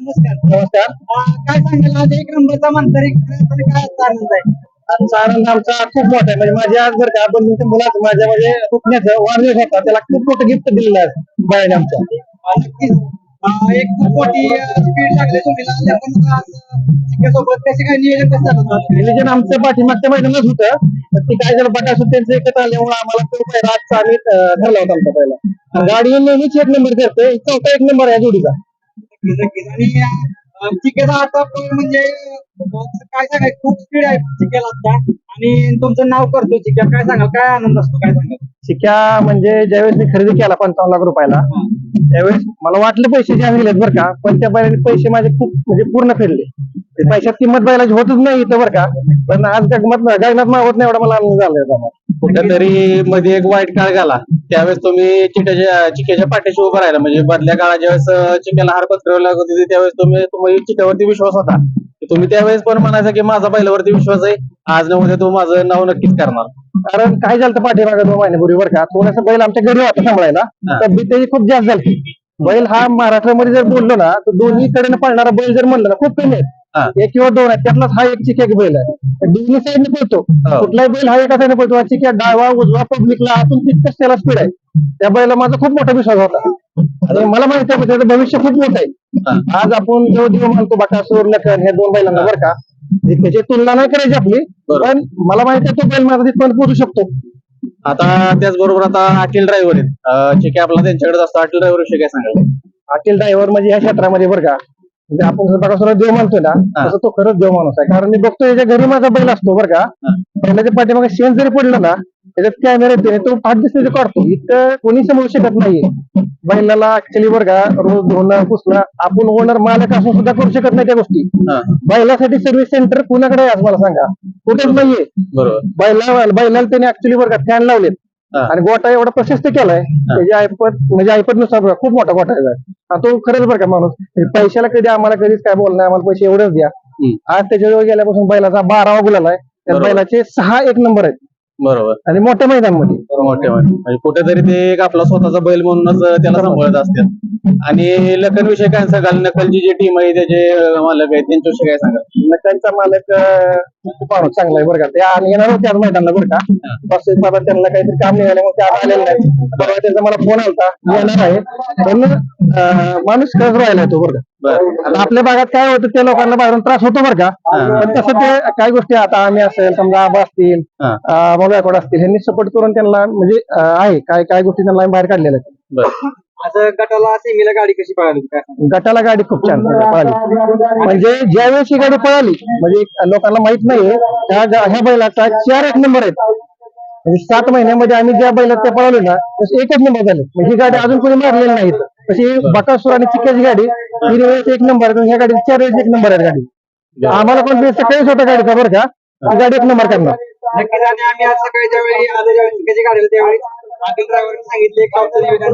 नमस्कार. नमस्कार अं, काय सांगाल? आज एक नंबरचा मानकरी ठरण्याचा काय आजचा आनंद आहे? आजचा आनंद आमचा खूप मोठा आहे. म्हणजे माझ्या आज जर का आपण मुलाचं माझ्या म्हणजे पुतण्याचं वाढदिवस होता त्याला खूप मोठं गिफ्ट दिलेलं आहे. बाळाने आमच्या नक्कीच. एक खूप मोठी स्पीड लागली चिक्क्यासोबत कसे काय नियोजन कसं? नियोजन आमचं पाठीमागच्या मैदानात होतं. ते काय झालं बटासून त्यांचं एकत्र आल्यामुळे आम्हाला तो पहिला आजचा आम्ही ठरला होता आमचा पहिला. गाडी नेहमीच एक नंबर करते चौथा एक नंबर आहे जोडीचा. आणि अं, चिकेचा आता म्हणजे काय सांगाय खूप स्पीड आहे चिकेला आता. आणि तुमचं नाव करतो चिक्या. काय सांगाल? काय आनंद असतो? काय सांगाल? शिक्या म्हणजे ज्यावेळेस मी खरेदी केला पंचावन्न लाख रुपयाला त्यावेळेस मला वाटलं पैसे जास्त दिलेत बरं का पण त्या बैलाने पैसे माझे खूप म्हणजे पूर्ण फिरले ते पैशात किंमत बैलाची होतच नाही इथं बरं का पण आज गगमत गगनात मावत नाही एवढा मला आनंद झाला कुठेतरी मध्ये एक वाईट काळ झाला त्यावेळेस तुम्ही चिट्याच्या चिक्याच्या पाठीशी उभं राहिला. म्हणजे बदल्या काळात ज्यावेळेस अं, चिक्याला हार लागत होती त्यावेळेस तुम्ही तुम्ही चिक्यावरती विश्वास होता. तुम्ही त्यावेळेस पण म्हणायचा की माझा बैलावरती विश्वास आहे. आज न उद्या तो माझं नाव नक्कीच करणार. कारण काय झालं पाठीमागे दोन महिन्यापूर्वी बरं का? थोडासा बैल आमच्या घरी होता सांभाळायला हा. त्याची खूप जास्त झाली. बैल हा महाराष्ट्रामध्ये जर बोललो ना तर दोन्ही कडेने पळणारा बैल जर म्हणलं ना खूप कमी. आहेत एक किंवा दोन आहेत त्यातलाच हा एक चिक्या बैल आहे. दोन्ही साईडने पळतो. हो. कुठलाही बैल हा एका साईडने पळतो. चिक्या डावा उजवा पब्लिकला आतून तितकंच त्याला स्पीड आहे. त्या बैला माझा खूप मोठा विश्वास होता. आणि मला माहिती आहे त्याचं भविष्य खूप मोठं आहे. आज आपण जो देव मानतो बाकासूर लखन हे दोन बैलांना बरं का? त्याची तुलना नाही करायची आपली. पण मला माहिती आहे तो बैल माझा तिथपर्यंत पोहोचू शकतो. आता त्याचबरोबर आता अखिल ड्रायव्हर आहेत. अं, चिक्या आपला त्यांच्याकडे असतो अखिल ड्रायव्हर विषयी काय सांगाल? अखिल ड्रायव्हर म्हणजे ह्या क्षेत्रामध्ये बरं का म्हणजे आपण बघा देव मानतोय ना. तसं तो खरंच देव माणूस आहे. कारण मी बघतो याच्या घरी माझा बैल असतो बरं का. बैलाच्या पाठीमागे शेण जरी पडलं ना त्याच्यात कॅमेरा येते तो हात दिसते काढतो इथं कोणी समोर शकत नाहीये. बैलाला ऍक्च्युली बरं का रोज धुणं पुसणं आपण ओनर मालक असून सुद्धा करू शकत नाही त्या गोष्टी. बैलासाठी सर्व्हिस सेंटर पुण्याकडे आहे आज मला सांगा? कुठेच नाहीये. बैला बैलाला त्याने ऍक्च्युली बरं का फॅन लावलेत. आणि गोटा एवढा प्रशस्त केलाय त्याची ऐपत म्हणजे ऐपत नुसार बघा, खूप मोठा गोटा आहे. हा तो खरंच बरं का माणूस म्हणजे पैशाला कधी आम्हाला कधीच काय बोलणं नाही, आम्हाला पैसे एवढेच द्या. आज त्याच्याजवळ गेल्यापासून बैलाचा बारावा गुलाल आहे. त्या. बैलाचे सहा एक नंबर आहेत. बरोबर. आणि मोठ्या मैदानमध्ये. मोठे म्हणजे कुठेतरी ते एक आपला स्वतःचा बैल म्हणूनच त्याला सांभाळत असतात. आणि लखन विषय काय सांगाल? नकलची जी टीम आहे त्याचे अं, मालक आहेत त्यांच्याविषयी काय सांगाल? त्यांचा मालक अं, खूप माणूस चांगला आहे बरं का. ते आणि येणार होते आज मैदानाला बरं का. बस मला त्यांना काहीतरी काम निघाल्यामुळे ते आज आलेले नाही त्याचा मला फोन आलता. येणार आहे. पण अं, माणूस खरंच राहिला तो बरं का. आपल्या भागात काय होतं ते लोकांना बाहेरून त्रास होतो बरं का. पण तसं ते काही गोष्टी आता आम्ही असेल समजा आबा असतील. मोबाईल असतील यांनी सपोर्ट करून त्यांना म्हणजे आहे काय काय गोष्टी त्यांना आम्ही बाहेर काढलेल्या आहेत. बरं. आज गटाला गाडी कशी पळाली? गटाला गाडी खूप छान पळाली. म्हणजे ज्यावेळेस ही गाडी पळाली म्हणजे लोकांना माहीत नाहीये ह्या बैलाचा चार एक नंबर आहेत. म्हणजे सात महिन्यामध्ये आम्ही ज्या बैलात त्या पळवले ना तसे एकच नंबर झाले. म्हणजे ही गाडी अजून कोणी मारलेली नाही तशी बकासूर आणि चिक्क्याची गाडी तीन वेळेस एक नंबर ह्या गाडी चार वेळेस एक नंबर आहे गाडी. आम्हाला पण बेस्ट काहीच होता गाडीचा बरं का? ती गाडी एक नंबर करणार. नक्कीच आणि आम्ही आज सकाळी ज्यावेळी आलो ज्यावेळी चिक्याची गाडी त्यावेळी ड्रायव्हरने सांगितले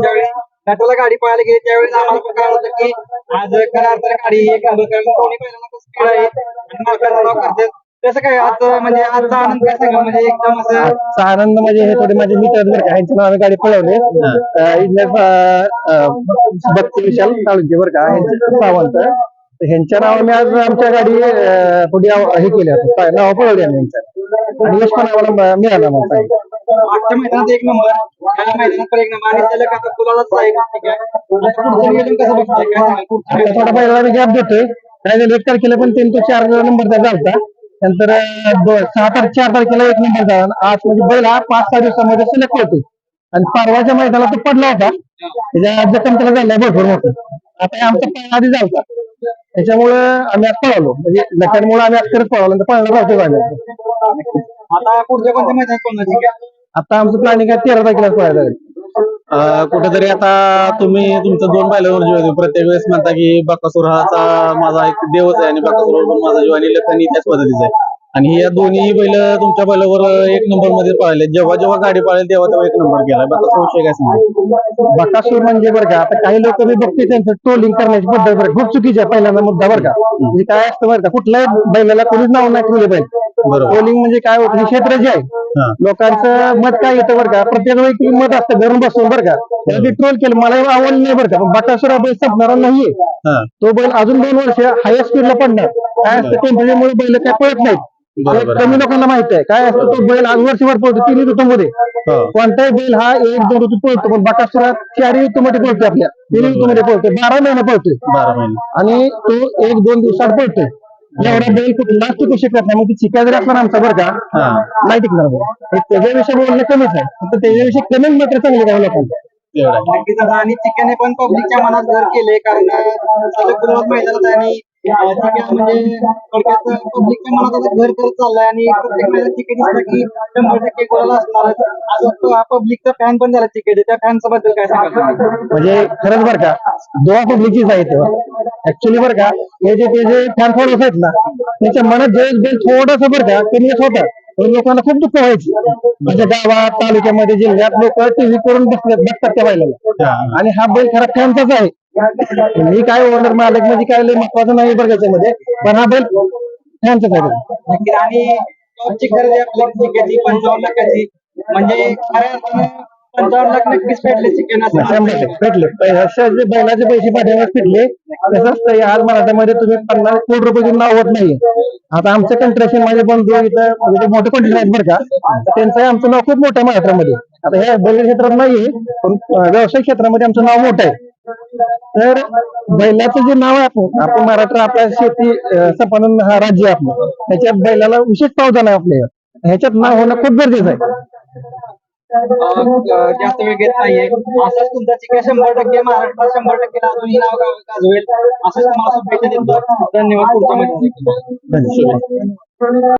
ज्यावेळी गाडी पळायला गेली त्यावेळी आम्हाला पण कळलं होतं की आज खऱ्या अर्थाने गाडी एक दोन्ही बैलांना स्पीड आहे. आणि करतात. तसं काय आज म्हणजे आजचा आनंद काय सांगा म्हणजे एकदम असं आजचा आनंद म्हणजे हे थोडे माझे मित्र आहेत बरं का ह्यांच्या नावाने गाडी पळवले. अं, इथले, अं, अं, भक्ती विशाल तालुके बरं का ह्यांचे सावंत. तर ह्यांच्या नावाने आज आमच्या गाडी अं, थोडी आव- हे केली आता नाव पळवली आम्ही यांच्या आणि यश पण आम्हाला मिळालं मला मागच्या मैदानात एक नंबर या मैदानात पण एक नंबर आणि त्याला आता तुलाच आहे ठीक आहे आता पुढचं नियोजन कसं बघताय? काय सांगाल? पुढचं आता थोडा पहिला आम्ही गॅप देतोय. झालं एक तारखेला पण त्यांनी तो चार नंबर त्याचा होता नंतर सहा तारखे चार तारखेला एक नंबर झाला. आज म्हणजे बैल हा पाच सहा दिवसामध्ये सिलेक्ट होतो आणि परवाच्या मैदानाला तो पडला होता. त्याच्या जखम त्याला झालाय भरपूर मोठं. आता आमचा आधी झालता त्याच्यामुळं आम्ही आज पळालो. म्हणजे लक्षामुळे आम्ही आज करत पळालो. नंतर पळणार राहतो आता. पुढच्या कोणत्या मैदानात आता आमचं प्लॅनिंग आहे तेरा तारखेला पळायला कुठेतरी आता तुम्ही तुमचं दोन बैलावर जीव देऊ प्रत्येक वेळेस म्हणता की बकासूर हाचा माझा एक देवच आहे आणि पण माझा जीव आणि लखन त्याच पद्धतीचा आहे. आणि या दोन्ही बैल तुमच्या बैलावर एक नंबरमध्ये पळाले जेव्हा जेव्हा गाडी पळेल तेव्हा तेव्हा एक नंबर गेला. बाकी विषय काय सांगा बकासूर म्हणजे बरं का आता काही लोक मी बघते त्यांचं ट्रोलिंग करण्याची पद्धत बरं खूप चुकीची आहे पहिल्यांदा मुद्दा बरं का. म्हणजे काय असतं बरं का कुठल्याही बैलाला कोणीच नाव नाही ठेवले पाहिजे. बरोबर. ट्रोलिंग म्हणजे काय होतं हे क्षेत्र जे आहे. लोकांचं मत काय येतं बरं का प्रत्येक व्यक्ती मत असतं घरून बसून बरं का. त्याला ट्रोल केलं मला आवडलं नाही बरं का. पण बकासूर बैल संपणारा नाहीये. तो बैल अजून दोन वर्ष हाय स्पीडला पडणार. काय असतं टेम्परेचरमुळे बैल काय पळत नाहीत. कमी लोकांना माहीत आहे. काय असतं तो बैल आज वर्षभर पळतो तिन्ही ऋतूमध्ये हो. कोणताही बैल हा एक दोन ऋतू पळतो पण बकासुरा चारही ऋतूमध्ये पळतोय आपल्या. तिन्ही ऋतूमध्ये पळतोय. बारा महिने पळतोय. बारा महिने. आणि तो एक दोन दिवसात पळतोय. एवढा बैल कुठलाच टिकू शकत नाही. मग ती चिका जरी असला ना आमचा बरं का हा. नाही टिकणार बैल. हे त्याच्याविषयी बोलणं कमीच आहे. फक्त त्याच्याविषयी कमेंट मात्र चांगले काय लोकांना आणि चिकनने पण पब्लिकच्या मनात घर केले कारण सलग गुरुवार मैदानात आणि चिकन म्हणजे घर करत चाललाय आणि दिसलं की शंभर टक्के गोळाला असणार आज तो हा पब्लिकचा फॅन पण झाला चिकन त्या फॅनच्या बद्दल काय तुम्ही? म्हणजे खरंच बरं का दोहा पब्लिकचीच आहे तेव्हा ऍक्च्युली बरं का हे जे ते जे फॅन फॉलोअर्स आहेत ना त्याच्या मनात जे बैल थोडस बरं का कमी होता पण लोकांना खूप दुःख व्हायचं. म्हणजे गावात तालुक्यामध्ये जिल्ह्यात लोक टीव्ही करून बसतात बघतात त्या बैलाला. आणि हा बैल खरा फॅनचाच आहे. मी काय ओनर मालक म्हणजे काय लय महत्वाचं नाही बरं त्याच्यामध्ये पण हा बैल आहे नक्कीच. आणि खरेदी आपल्या पंचावन्न लाखाची. म्हणजे खऱ्या अर्थानं पंचावन्न लाख नक्कीच भेटले चिकन असं शंभर टक्के. भेटले. पै- असे जे बैलाचे पैसे पाठवण्यास भेटले. असतं आज मराठ्यामध्ये तुम्ही पन्नास कोटी रुपये देऊन नाव होत नाही आता आमचं कंट्रॅक्शन माझे बंधू इथं म्हणजे मोठे कंट्री आहेत बरं का त्यांचं आमचं नाव खूप मोठं आहे महाराष्ट्रामध्ये. आता ह्या बैल क्षेत्रात नाहीये पण व्यवसाय क्षेत्रामध्ये आमचं नाव मोठं आहे. तर बैलाचं जे नाव आहे आपण आपण महाराष्ट्र आपल्या शेती संपन्न हा राज्य आहे आपलं. त्याच्यात बैलाला विशेष प्रावधान आहे आपल्या ह्याच्यात नाव होणं खूप गरजेचं आहे. जास्त वेळ घेत नाहीये. असंच तुमचा चिकन शंभर टक्के महाराष्ट्रात शंभर टक्के अजूनही नाव गाजवेल असंच तुम्हाला शुभेच्छा देतो. धन्यवाद पुढच्या धन्यवाद.